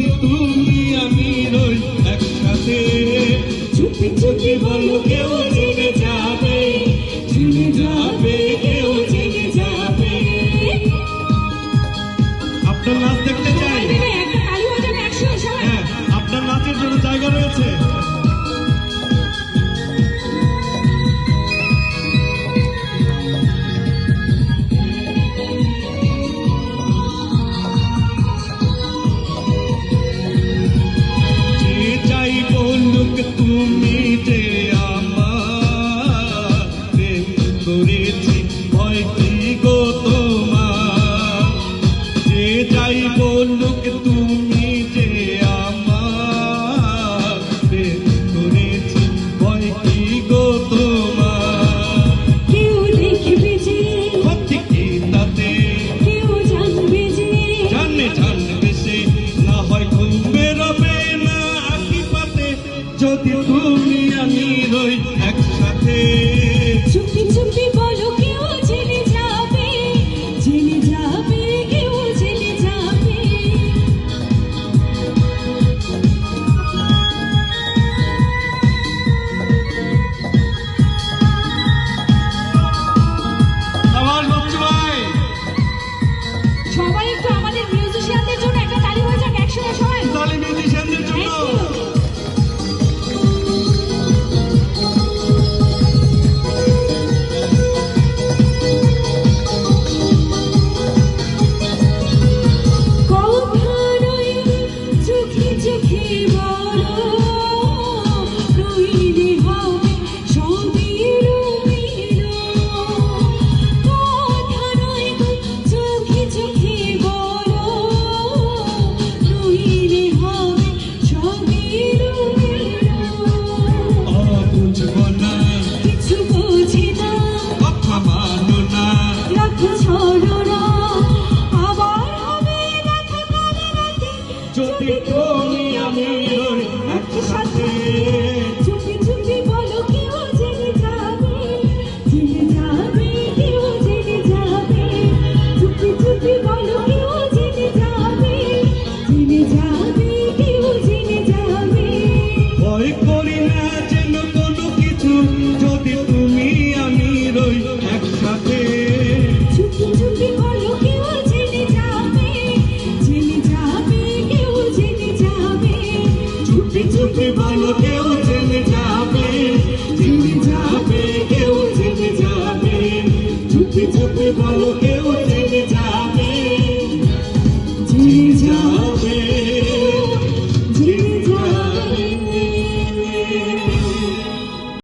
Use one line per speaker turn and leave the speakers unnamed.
যদি করেছি ভয় কি গো তোমার। যে যাই বলুক তুমি যে আমার করেছি ভয় কি গো তোমার।
কেউ দেখবে যে
কি তাতে?
কেউ জানবে যে
জানে জানবে সে না হয় ঘুম বেরোবে না আঁকি পাতে যদি তুমি আমি রই একসাথে।
চুপি চুপি
একসাথে
চুপি ভালো কেউ জেনে যাবে। জেনে যাবে কেউ জেনে যাবে। চুপি চুপি ভালো কেউ